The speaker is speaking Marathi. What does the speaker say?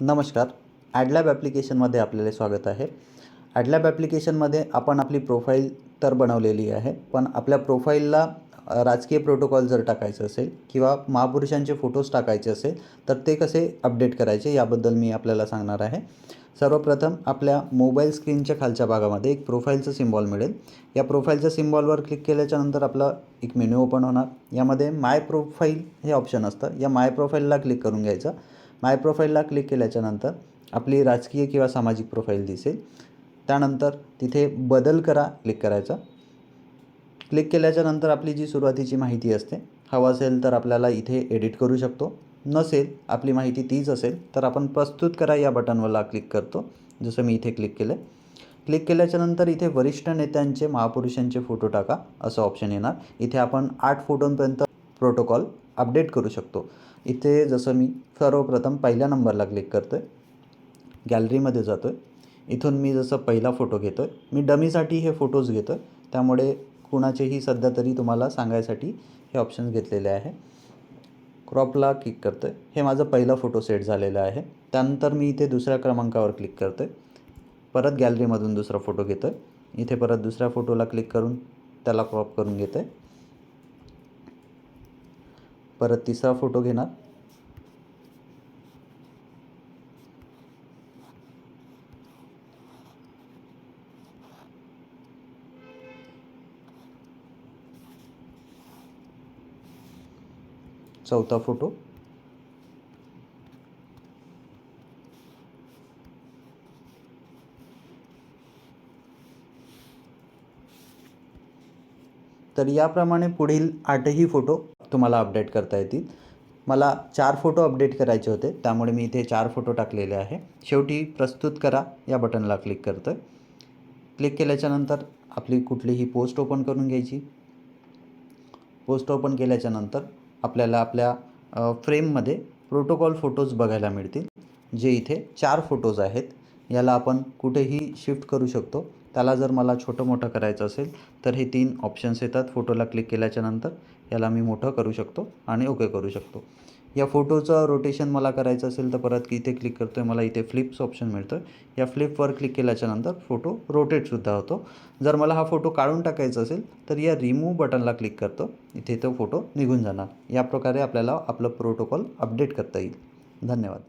नमस्कार. ॲडलॅब ॲप्लिकेशनमध्ये आपल्याला स्वागत आहे. ॲडलॅब ॲप्लिकेशनमध्ये आपण आपली प्रोफाईल तर बनवलेली आहे पण आपल्या प्रोफाईलला राजकीय प्रोटोकॉल जर टाकायचं असेल किंवा महापुरुषांचे फोटोज टाकायचे असेल तर ते कसे अपडेट करायचे याबद्दल मी आपल्याला सांगणार आहे. सर्वप्रथम आपल्या मोबाईल स्क्रीनच्या खालच्या भागामध्ये एक प्रोफाईलचं सिम्बॉल मिळेल. या प्रोफाईलच्या सिम्बॉलवर क्लिक केल्याच्यानंतर आपला एक मेन्यू ओपन होणार. यामध्ये माय प्रोफाईल हे ऑप्शन असतं. या माय प्रोफाईलला क्लिक करून घ्यायचं. माय प्रोफाईलला क्लिक केल्याच्यानंतर आपली राजकीय किंवा सामाजिक प्रोफाईल दिसेल. त्यानंतर तिथे बदल करा क्लिक करायचा. क्लिक केल्याच्यानंतर आपली जी सुरुवातीची माहिती असते हवं असेल तर आपल्याला इथे एडिट करू शकतो. नसेल आपली माहिती तीच असेल तर आपण प्रस्तुत करा या बटनवरला क्लिक करतो. जसं मी इथे क्लिक केलं क्लिक केल्याच्यानंतर इथे वरिष्ठ नेत्यांचे महापुरुषांचे फोटो टाका असं ऑप्शन येणार. इथे आपण आठ फोटोंपर्यंत प्रोटोकॉल अपडेट करू शकतो. इथे जसं मी सर्वप्रथम पहिल्या नंबरला क्लिक करतो आहे गॅलरीमध्ये जातो आहे इथून मी जसं पहिला फोटो घेतो आहे मी डमीसाठी हे फोटोज घेतो आहे त्यामुळे कुणाचेही सध्या तरी तुम्हाला सांगायसाठी हे ऑप्शन्स घेतलेले आहे. क्रॉपला क्लिक करतो आहे हे माझं पहिला फोटो सेट झालेलं आहे. त्यानंतर मी इथे दुसऱ्या क्रमांकावर क्लिक करतो आहे परत गॅलरीमधून दुसरा फोटो घेतो आहे इथे परत दुसऱ्या फोटोला क्लिक करून त्याला क्रॉप करून घेतो आहे परत तिसरा फोटो घेणार. चौथा फोटो. तर याप्रमाणे पुढील आठही फोटो तुम्हाला अपडेट करता येतील. मला चार फोटो अपडेट करायचे होते त्यामुळे मी इथे चार फोटो टाकलेले आहे. शेवटी प्रस्तुत करा या बटनला क्लिक करतो आहे क्लिक केल्याच्यानंतर आपली कुठलीही पोस्ट ओपन करून घ्यायची. पोस्ट ओपन केल्याच्यानंतर आपल्याला आपल्या फ्रेममध्ये प्रोटोकॉल फोटोज बघायला मिळतील जे इथे चार फोटोज आहेत. याला आपण कुठेही शिफ्ट करू शकतो. त्याला जर मला छोटं मोठं करायचं असेल तर हे तीन ऑप्शन्स येतात. फोटोला क्लिक केल्याच्यानंतर याला मी मोठं करू शकतो आणि ओके करू शकतो. या फोटोचं रोटेशन मला करायचं असेल तर परत इथे क्लिक करतो आहे मला इथे फ्लिप्स ऑप्शन मिळतं आहे या फ्लिपवर क्लिक केल्याच्यानंतर फोटो रोटेटसुद्धा होतो. जर मला हा फोटो काढून टाकायचा असेल तर या रिमूव्ह बटनला क्लिक करतो. इथे तो फोटो निघून जाणार. या प्रकारे आपल्याला आपलं प्रोटोकॉल अपडेट करता येईल. धन्यवाद.